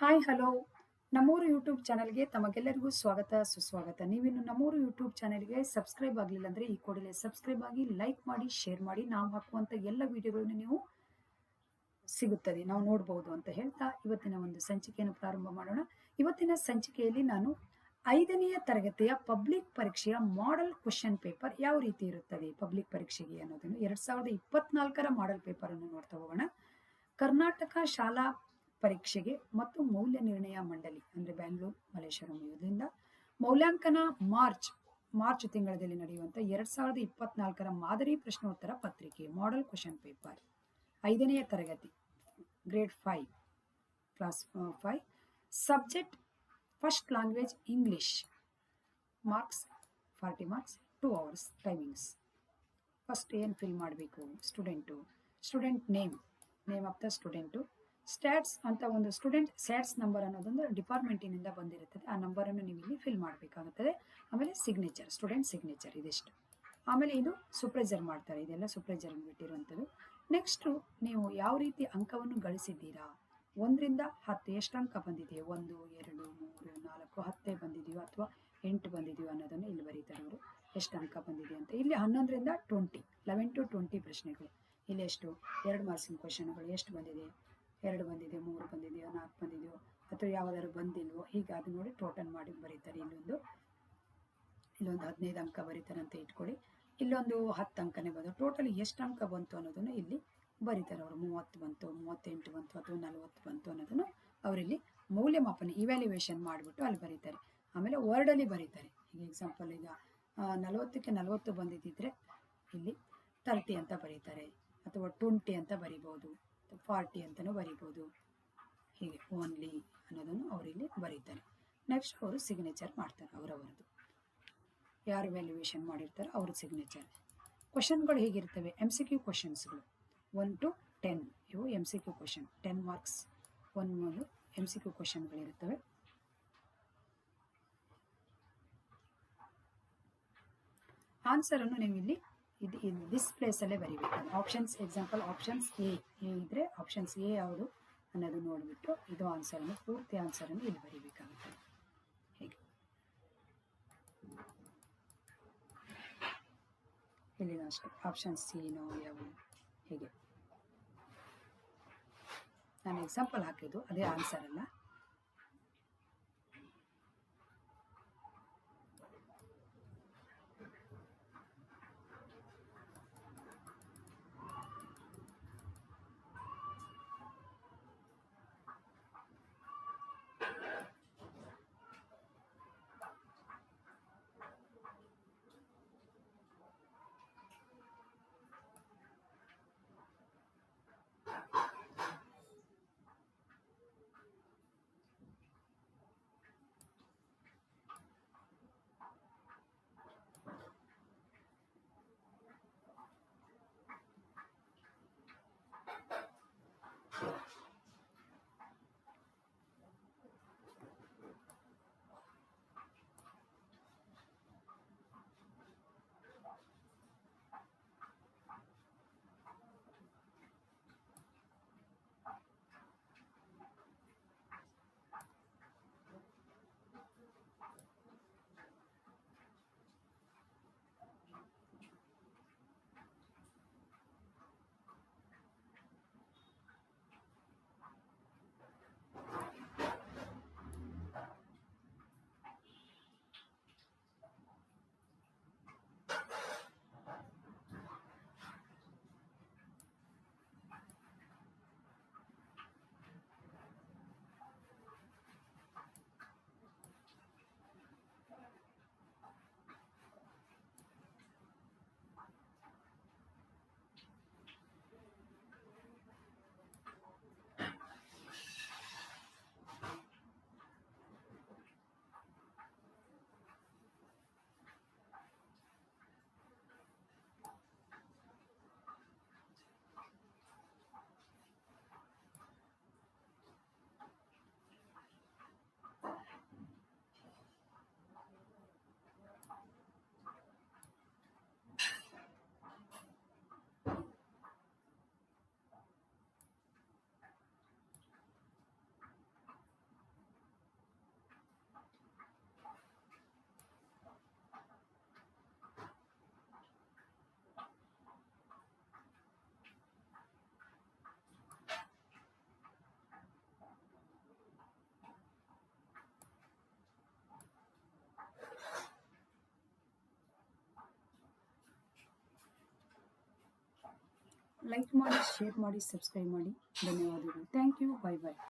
Hi hello ನಮ್ಮೂರು YouTube ಚಾನಲ್ಗೆ ತಮಗೆಲ್ಲರಿಗೂ ಸ್ವಾಗತ, ಸುಸ್ವಾಗತ. ನೀವಿನ್ನು ನಮ್ಮೂರು ಯೂಟ್ಯೂಬ್ ಚಾನಲ್ಗೆ ಸಬ್ಸ್ಕ್ರೈಬ್ ಆಗಲಿಲ್ಲ ಅಂದರೆ ಈ ಕೂಡಲೇ ಸಬ್ಸ್ಕ್ರೈಬ್ ಆಗಿ ಲೈಕ್ ಮಾಡಿ ಶೇರ್ ಮಾಡಿ. ನಾವು ಹಾಕುವಂಥ ಎಲ್ಲ ವಿಡಿಯೋಗಳನ್ನು ನೀವು ಸಿಗುತ್ತದೆ. ನಾವು ನೋಡಬಹುದು ಅಂತ ಹೇಳ್ತಾ ಇವತ್ತಿನ ಒಂದು ಸಂಚಿಕೆಯನ್ನು ಪ್ರಾರಂಭ ಮಾಡೋಣ. ಇವತ್ತಿನ ಸಂಚಿಕೆಯಲ್ಲಿ ನಾನು ಐದನೆಯ ತರಗತಿಯ ಪಬ್ಲಿಕ್ ಪರೀಕ್ಷೆಯ ಮಾಡೆಲ್ ಕ್ವಶನ್ ಪೇಪರ್ ಯಾವ ರೀತಿ ಇರುತ್ತದೆ? ಪಬ್ಲಿಕ್ ಪರೀಕ್ಷೆಗೆ ಅನ್ನೋದನ್ನು ಎರಡ್ ಸಾವಿರದ ಇಪ್ಪತ್ನಾಲ್ಕರ ಮಾಡೆಲ್ ಪೇಪರ್ ಅನ್ನು ನೋಡ್ತಾ ಹೋಗೋಣ. ಕರ್ನಾಟಕ ಶಾಲಾ ಪರೀಕ್ಷೆಗೆ ಮತ್ತು ಮೌಲ್ಯ ನಿರ್ಣಯ ಮಂಡಳಿ ಅಂದ್ರೆ ಬ್ಯಾಂಗ್ಳೂರ್ ಮಲೇಶ್ವರಂ ಇದರಿಂದ ಮೌಲ್ಯಾಂಕನ ಮಾರ್ಚ್ ಮಾರ್ಚ್ ತಿಂಗಳಲ್ಲಿ ನಡೆಯುವಂತ ಎರಡ್ ಸಾವಿರದ ಇಪ್ಪತ್ನಾಲ್ಕರ ಮಾದರಿ ಪ್ರಶ್ನೋತ್ತರ ಪತ್ರಿಕೆ ಮಾಡೆಲ್ ಕ್ವಶನ್ ಪೇಪರ್ ಐದನೆಯ ತರಗತಿ grade five class five subject first language English marks forty marks two hours timings first ಏನು ಫಿಲ್ ಮಾಡಬೇಕು student student name name of the student stats ಅಂತ ಒಂದು ಸ್ಟೂಡೆಂಟ್ ಸ್ಟ್ಯಾಟ್ಸ್ ನಂಬರ್ ಅನ್ನೋದೊಂದು ಡಿಪಾರ್ಟ್ಮೆಂಟಿನಿಂದ ಬಂದಿರುತ್ತದೆ. ಆ ನಂಬರನ್ನು ನೀವು ಇಲ್ಲಿ ಫಿಲ್ ಮಾಡಬೇಕಾಗುತ್ತದೆ. ಆಮೇಲೆ ಸಿಗ್ನೇಚರ್ ಸ್ಟೂಡೆಂಟ್ ಸಿಗ್ನೇಚರ್ ಇದಿಷ್ಟು. ಆಮೇಲೆ ಇದು ಸುಪ್ರೈಸರ್ ಮಾಡ್ತಾರೆ. ಇದೆಲ್ಲ ಸುಪ್ರೈಸರ್ ಬಿಟ್ಟಿರುವಂಥದ್ದು. ನೆಕ್ಸ್ಟು ನೀವು ಯಾವ ರೀತಿ ಅಂಕವನ್ನು ಗಳಿಸಿದ್ದೀರಾ? ಒಂದರಿಂದ ಹತ್ತು ಎಷ್ಟು ಅಂಕ ಬಂದಿದೆಯೋ, ಒಂದು, ಎರಡು, ಮೂರು, ನಾಲ್ಕು, ಹತ್ತೇ ಬಂದಿದೆಯೋ ಅಥವಾ ಎಂಟು ಬಂದಿದೆಯೋ ಅನ್ನೋದನ್ನು ಇಲ್ಲಿ ಬರೀತಾರೆ ಅವರು ಎಷ್ಟು ಅಂಕ ಬಂದಿದೆ ಅಂತ. ಇಲ್ಲಿ ಹನ್ನೊಂದರಿಂದ ಟ್ವೆಂಟಿ ಲೆವೆನ್ ಟು ಟ್ವೆಂಟಿ ಪ್ರಶ್ನೆಗಳು. ಇಲ್ಲಿ ಎಷ್ಟು? ಎರಡು ಮಾರ್ಕ್ಸಿನ ಕ್ವಶನ್ಗಳು ಎಷ್ಟು ಬಂದಿದೆ? ಎರಡು ಬಂದಿದೆಯೋ ಮೂರು ಬಂದಿದೆಯೋ, ನಾಲ್ಕು ಬಂದಿದೆಯೋ, ಅಥವಾ ಯಾವುದಾದ್ರು ಬಂದಿಲ್ವೋ, ಹೀಗೆ ಅದು ನೋಡಿ ಟೋಟಲ್ ಮಾಡಿ ಬರೀತಾರೆ. ಇಲ್ಲೊಂದು ಇಲ್ಲೊಂದು ಹದಿನೈದು ಅಂಕ ಬರೀತಾರೆ ಅಂತ ಇಟ್ಕೊಳ್ಳಿ. ಇಲ್ಲೊಂದು ಹತ್ತು ಅಂಕನೇ ಬಂದು ಟೋಟಲ್ ಎಷ್ಟು ಅಂಕ ಬಂತು ಅನ್ನೋದನ್ನು ಇಲ್ಲಿ ಬರೀತಾರೆ ಅವರು. ಮೂವತ್ತು ಬಂತು, ಮೂವತ್ತೆಂಟು ಬಂತು, ಅಥವಾ ನಲವತ್ತು ಬಂತು ಅನ್ನೋದನ್ನು ಅವರಿಲ್ಲಿ ಮೌಲ್ಯಮಾಪನ ಇವ್ಯಾಲ್ಯುವೇಷನ್ ಮಾಡಿಬಿಟ್ಟು ಅಲ್ಲಿ ಬರೀತಾರೆ. ಆಮೇಲೆ ವರ್ಡಲ್ಲಿ ಬರೀತಾರೆ. ಈಗ ಎಕ್ಸಾಂಪಲ್ ಈಗ ನಲವತ್ತಕ್ಕೆ ನಲವತ್ತು ಬಂದಿದ್ದಿದ್ರೆ ಇಲ್ಲಿ ತರ್ಟಿ ಅಂತ ಬರೀತಾರೆ, ಅಥವಾ ಟ್ವೆಂಟಿ ಅಂತ ಬರಿಬೋದು ಫಾರ್ಟಿ ಅಂತಲೂ ಬರಿಬೋದು. ಹೀಗೆ ಓನ್ಲಿ ಅನ್ನೋದನ್ನು ಅವರಿಲ್ಲಿ ಬರೀತಾರೆ. ನೆಕ್ಸ್ಟ್ ಅವರು ಸಿಗ್ನೇಚರ್ ಮಾಡ್ತಾರೆ ಅವರವರದು ಯಾರು ವ್ಯಾಲ್ಯೂಯೇಷನ್ ಮಾಡಿರ್ತಾರೋ ಅವ್ರ ಸಿಗ್ನೇಚರ್ ಕ್ವಶನ್ಗಳು ಹೇಗಿರ್ತವೆ? ಎಂ ಸಿ ಕ್ಯೂ ಕ್ವಶನ್ಸ್ಗಳು ಒನ್ ಟು ಟೆನ್ ಇವು M C Q question ten marks one ಮೂರು ಎಂ ಸಿ ಕ್ಯೂ ಕ್ವಶನ್ಗಳಿರುತ್ತವೆ ಆನ್ಸರನ್ನು ನೀವು ಇಲ್ಲಿ ಇದು ಇದು ದಿಸ್ ಪ್ಲೇಸಲ್ಲೇ ಬರೀಬೇಕು. Options example options A A ಇದ್ದರೆ ಆಪ್ಷನ್ಸ್ ಎ ಯಾವುದು ಅನ್ನೋದು ನೋಡಿಬಿಟ್ಟು ಇದು ಆನ್ಸರನ್ನು ಪೂರ್ತಿ ಆನ್ಸರನ್ನು ಇಲ್ಲಿ ಬರೀಬೇಕಾಗುತ್ತೆ. ಹೇಗೆ? ಇಲ್ಲಿ ಅಷ್ಟೇ. ಆಪ್ಷನ್ಸ್ ಸಿ ನೋ ಯಾವು ಹೀಗೆ? ನಾನು ಎಕ್ಸಾಂಪಲ್ ಹಾಕಿದ್ದು ಅದೇ ಆನ್ಸರ್ ಅಲ್ಲ. ಲೈಕ್ ಮಾಡಿ ಶೇರ್ ಮಾಡಿ ಸಬ್ಸ್ಕ್ರೈಬ್ ಮಾಡಿ. ಧನ್ಯವಾದಗಳು. Thank you bye bye